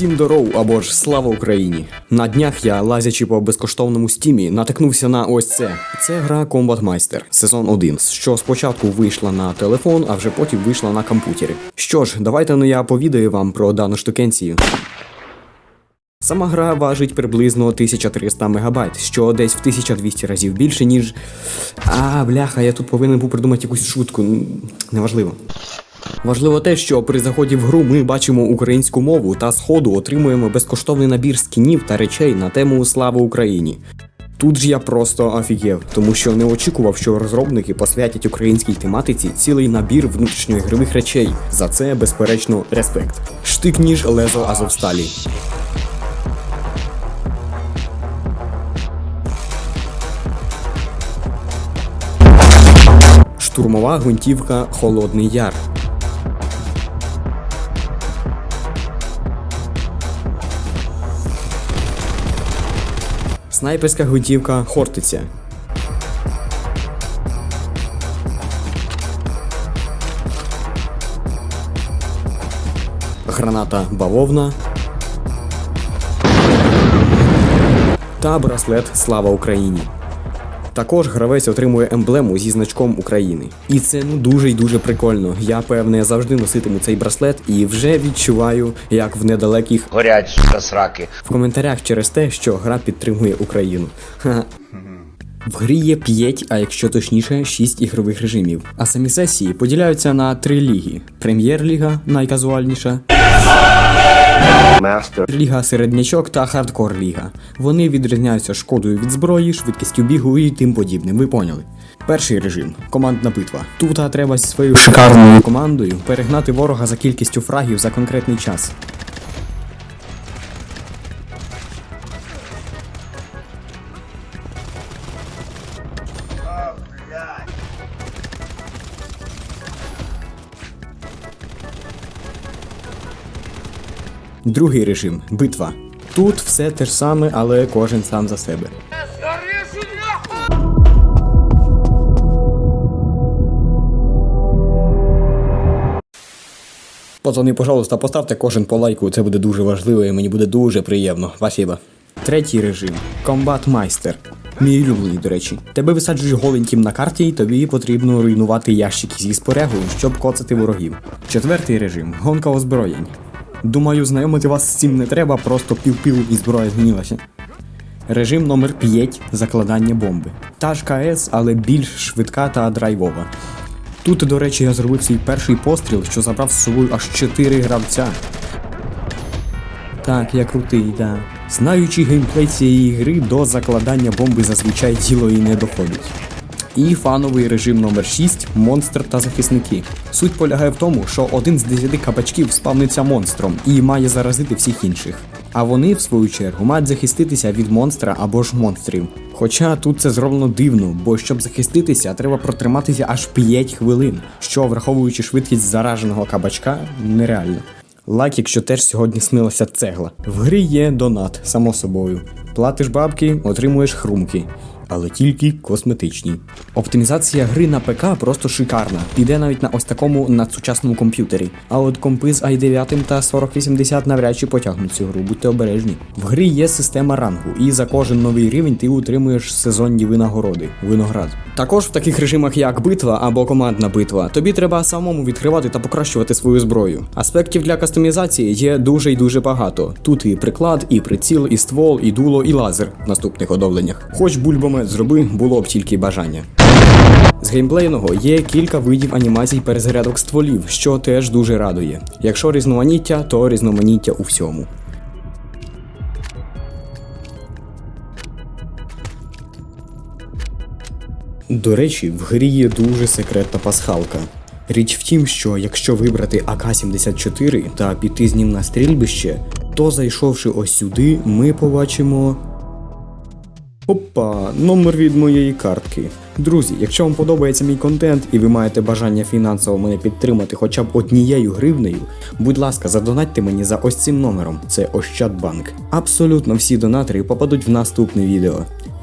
Усім доров або ж слава Україні! На днях я, лазячи по безкоштовному стімі, натикнувся на ось це. Це гра Combat Meister, сезон 1, що спочатку вийшла на телефон, а вже потім вийшла на комп'ютери. Що ж, давайте ну я повідаю вам про дану штукенцію. Сама гра важить приблизно 1300 МБ, що десь в 1200 разів більше, ніж. А, бляха, я тут повинен був придумати якусь шутку. Неважливо. Важливо те, що при заході в гру ми бачимо українську мову та з ходу отримуємо безкоштовний набір скінів та речей на тему Слава Україні. Тут ж я просто офігів, тому що не очікував, що розробники посвятять українській тематиці цілий набір внутрішньоігрових речей. За це, безперечно, респект. Штик ніж лезо Азовсталі. Штурмова гвинтівка Холодний Яр. Снайперська гвинтівка Хортиця. Граната бавовна. Та браслет Слава Україні. Також гравець отримує емблему зі значком України. І це ну дуже й дуже прикольно. Я певне завжди носитиму цей браслет і вже відчуваю, як в недалеких горять сука, сраки. в коментарях через те, що гра підтримує Україну. Ха. В грі є 5, а якщо точніше, 6 ігрових режимів. А самі сесії поділяються на три ліги: Прем'єр-ліга найказуальніша, Ліга середнячок та хардкор ліга. Вони відрізняються шкодою від зброї, швидкістю бігу і тим подібним. Ви поняли. Перший режим командна битва. Тут треба зі своєю шикарною командою перегнати ворога за кількістю фрагів за конкретний час. Другий режим битва. Тут все те ж саме, але кожен сам за себе. Пацани, пожалуйста, поставте кожен по лайку, це буде дуже важливо і мені буде дуже приємно. Спасибо. Третій режим Комбат Майстер. Мій улюблений, до речі. Тебе висаджують голеньким на карті, і тобі потрібно руйнувати ящики зі спорягою, щоб коцати ворогів. Четвертий режим гонка озброєнь. Думаю, знайомити вас з цим не треба, просто пів-пів і зброя змінилася. Режим номер 5 закладання бомби. Та ж КС, але більш швидка та драйвова. Тут, до речі, я зробив свій перший постріл, що забрав з собою аж 4 гравця. Так, я крутий, да. Знаючи геймплей цієї гри, до закладання бомби зазвичай діло і не доходить. І фановий режим номер 6 монстр та захисники. Суть полягає в тому, що один з 10 кабачків спавниться монстром і має заразити всіх інших. А вони, в свою чергу, мають захиститися від монстра або ж монстрів. Хоча тут це зроблено дивно, бо щоб захиститися, треба протриматися аж 5 хвилин, що, враховуючи швидкість зараженого кабачка, нереально. Лайк, якщо теж сьогодні снилася цегла. В грі є донат, само собою. Платиш бабки, отримуєш хрумки. Але тільки косметичні. Оптимізація гри на ПК просто шикарна. Піде навіть на ось такому надсучасному комп'ютері. А от компи з i9 та 4080 навряд чи потягнуть цю гру, будьте обережні. В грі є система рангу, і за кожен новий рівень ти утримуєш сезонні винагороди. Виноград. Також в таких режимах, як битва або командна битва, тобі треба самому відкривати та покращувати свою зброю. Аспектів для кастомізації є дуже й дуже багато. Тут і приклад, і приціл, і ствол, і дуло, і лазер в наступних оновленнях. Хоч бульбомет зроби, було б тільки бажання. З геймплейного є кілька видів анімацій перезарядок стволів, що теж дуже радує. Якщо різноманіття, то різноманіття у всьому. До речі, в грі є дуже секретна пасхалка. Річ в тім, що якщо вибрати АК-74 та піти з ним на стрільбище, то зайшовши ось сюди, ми побачимо. Опа, номер від моєї картки. Друзі, якщо вам подобається мій контент і ви маєте бажання фінансово мене підтримати хоча б однією гривнею, будь ласка, задонатьте мені за ось цим номером. Це Ощадбанк. Абсолютно всі донатори попадуть в наступне відео.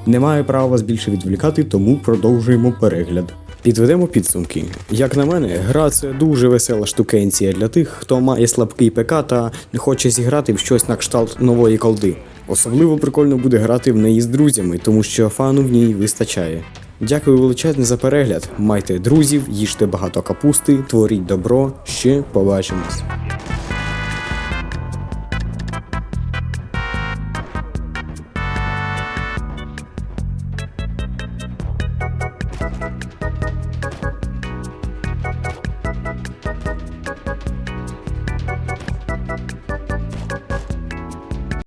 Не маю права вас більше відволікати, тому продовжуємо перегляд. Підведемо підсумки. Як на мене, гра це дуже весела штукенція для тих, хто має слабкий ПК та не хоче зіграти в щось на кшталт нової колди. Особливо прикольно буде грати в неї з друзями, тому що фану в ній вистачає. Дякую величезне за перегляд. Майте друзів, їжте багато капусти, творіть добро. Ще побачимось.